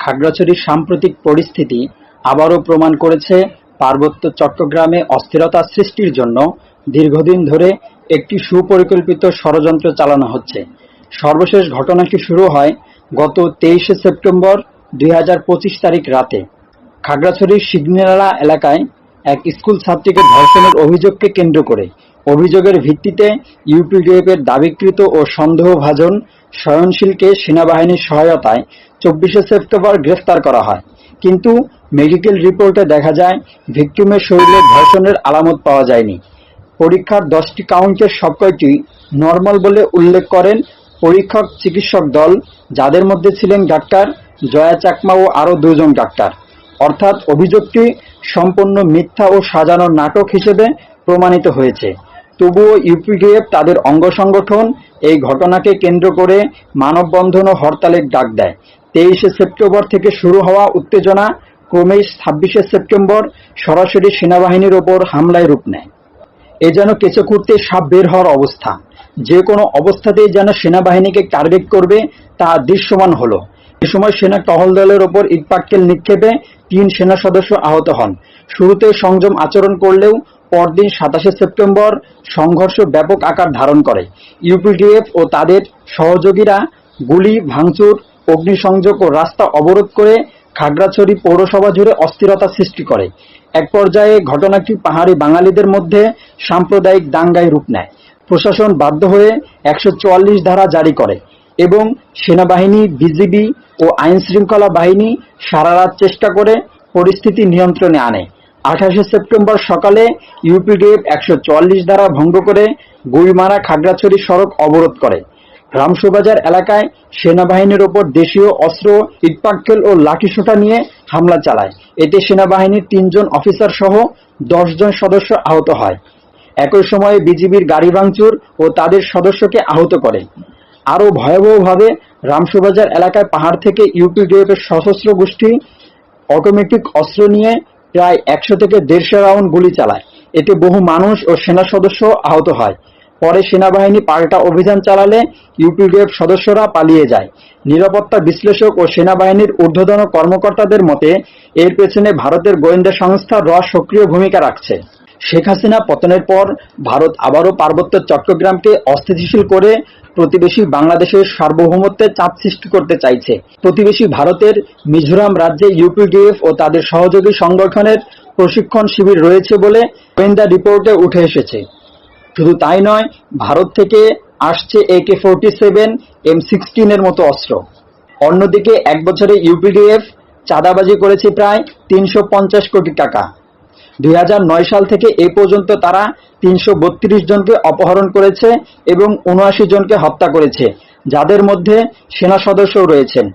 খাগড়াছড়ির সাম্প্রতিক পরিস্থিতি আবারও প্রমাণ করেছে পার্বত্য চট্টগ্রামে অস্থিরতা সৃষ্টির জন্য দীর্ঘদিন ধরে একটি সুপরিকল্পিত ষড়যন্ত্র চালানো হচ্ছে। সর্বশেষ ঘটনাটি শুরু হয় গত তেইশে সেপ্টেম্বর দুই হাজার পঁচিশ তারিখ রাতে। খাগড়াছড়ির সিগনেলা এলাকায় এক স্কুল ছাত্রীকে ধর্ষণের অভিযোগকে কেন্দ্র করে অভিযোগের ভিত্তিতে ইউপিডিএফের দাবিকৃত ও সন্দেহভাজন সয়নশীলকে সেনাবাহিনীর সহায়তায় চব্বিশে সেপ্টেম্বর গ্রেফতার করা হয়। কিন্তু মেডিকেল রিপোর্টে দেখা যায় ভিকটিমের শরীরে ধর্ষণের আলামত পাওয়া যায়নি। পরীক্ষার দশটি কাউন্টের সবকয়টি নর্মাল বলে উল্লেখ করেন পরীক্ষক চিকিৎসক দল, যাদের মধ্যে ছিলেন ডাক্তার জয়া চাকমা ও আরও দুজন ডাক্তার। অর্থাৎ অভিযোগটি সম্পূর্ণ মিথ্যা ও সাজানো নাটক হিসেবে প্রমাণিত হয়েছে। তবুও ইউপিডিএফ তাদের অঙ্গ সংগঠন এই ঘটনাকে কেন্দ্র করে মানববন্ধন ও হরতালের ডাক দেয়। তেইশে সেপ্টেম্বর থেকে শুরু হওয়া উত্তেজনা ক্রমেই ছাব্বিশে সেপ্টেম্বর সরাসরি সেনাবাহিনীর ওপর হামলায় রূপ নেয়। এ যেন কেঁচো খুঁড়তে সাপ বের হওয়ার অবস্থা। যে কোনো অবস্থাতেই যেন সেনাবাহিনীকে টার্গেট করবে তা দৃশ্যমান হলো। এ সময় সেনা টহল দলের ওপর ইটপাটকেল নিক্ষেপে তিন সেনা সদস্য আহত হন। শুরুতে সংযম আচরণ করলেও পরদিন সাতাশে সেপ্টেম্বর সংঘর্ষ ব্যাপক আকার ধারণ করে। ইউপিডিএফ ও তাদের সহযোগীরা গুলি, ভাঙচুর, অগ্নিসংযোগ ও রাস্তা অবরোধ করে খাগড়াছড়ি পৌরসভা জুড়ে অস্থিরতা সৃষ্টি করে। এক পর্যায়ে ঘটনাটি পাহাড়ি বাঙালিদের মধ্যে সাম্প্রদায়িক দাঙ্গায় রূপ নেয়। প্রশাসন বাধ্য হয়ে একশো চুয়াল্লিশ ধারা জারি করে এবং সেনাবাহিনী, বিজিবি ও আইনশৃঙ্খলা বাহিনী সারা রাত চেষ্টা করে পরিস্থিতি নিয়ন্ত্রণে আনে। আঠাশে সেপ্টেম্বর সকালে ইউপিডিএফ একশো চুয়াল্লিশ ধারা ভঙ্গ করে গুইমারা খাগড়াছড়ি সড়ক অবরোধ করে। রামসুবাজার এলাকায় সেনাবাহিনীর ওপর দেশীয় অস্ত্র, ইটপাটকেল ও লাঠিসোঁটা নিয়ে হামলা চালায়। এতে সেনাবাহিনীর তিনজন অফিসার সহ জন সদস্য আহত হয়। একই সময়ে বিজিবির গাড়ি ভাঙচুর ও তাদের সদস্যকে আহত করে। আরও ভয়াবহভাবে রামসুবাজার এলাকায় পাহাড় থেকে ইউপিডিএফের সশস্ত্র গোষ্ঠী অটোমেটিক অস্ত্র নিয়ে প্রায় একশো থেকে দেড়শো রাউন্ড গুলি চালায়। এতে বহু মানুষ ও সেনা সদস্য আহত হয়। পরে সেনাবাহিনী পাল্টা অভিযান চালালে ইউপিডিএফ সদস্যরা পালিয়ে যায়। নিরাপত্তা বিশ্লেষক ও সেনাবাহিনীর ঊর্ধ্বতন কর্মকর্তাদের মতে, এর পেছনে ভারতের গোয়েন্দা সংস্থা র সক্রিয় ভূমিকা রাখছে। শেখ হাসিনা পতনের পর ভারত আবারও পার্বত্য চট্টগ্রামকে অস্থিতিশীল করে প্রতিবেশী বাংলাদেশের সার্বভৌমত্বে চাপ সৃষ্টি করতে চাইছে। প্রতিবেশী ভারতের মিজোরাম রাজ্যে ইউপিডিএফ ও তাদের সহযোগী সংগঠনের প্রশিক্ষণ শিবির রয়েছে বলে গোয়েন্দা রিপোর্টে উঠে এসেছে। শুধু তাই নয়, ভারত থেকে আসছে একে ফোরটি সেভেন, এম সিক্সটিনের মতো অস্ত্র। অন্যদিকে এক বছরে ইউপিডিএফ চাঁদাবাজি করেছে প্রায় তিনশো পঞ্চাশ কোটি টাকা। দুই হাজার নয় সাল থেকে এ পর্যন্ত তারা তিনশো বত্রিশ জনকে অপহরণ করেছে এবং উনআশি জনকে হত্যা করেছে, যাদের মধ্যে সেনা সদস্যও রয়েছেন।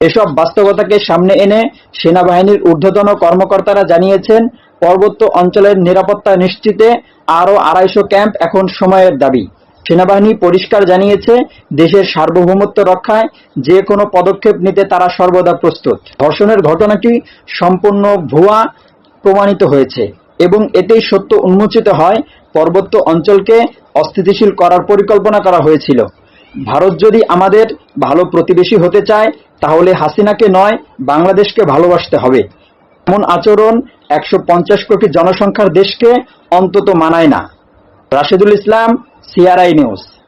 এসব বাস্তবতাকে সামনে এনে সেনাবাহিনীর ঊর্ধ্বতন কর্মকর্তারা জানিয়েছেন, পার্বত্য অঞ্চলের নিরাপত্তা নিশ্চিতে আরও আড়াইশো ক্যাম্প এখন সময়ের দাবি। সেনাবাহিনী পরিষ্কার জানিয়েছে, দেশের সার্বভৌমত্ব রক্ষায় যে কোনো পদক্ষেপ নিতে তারা সর্বদা প্রস্তুত। ধর্ষণের ঘটনাটি সম্পূর্ণ ভুয়া প্রমাণিত হয়েছে এবং এতেই সত্য উন্মোচিত হয়, পার্বত্য অঞ্চলকে অস্থিতিশীল করার পরিকল্পনা করা হয়েছিল। ভারত যদি আমাদের ভালো প্রতিবেশী হতে চায়, তাহলে হাসিনাকে নয়, বাংলাদেশকে ভালোবাসতে হবে। এমন আচরণ একশো পঞ্চাশ কোটি জনসংখ্যার দেশকে অন্তত মানায় না। Rashedul Islam CRI news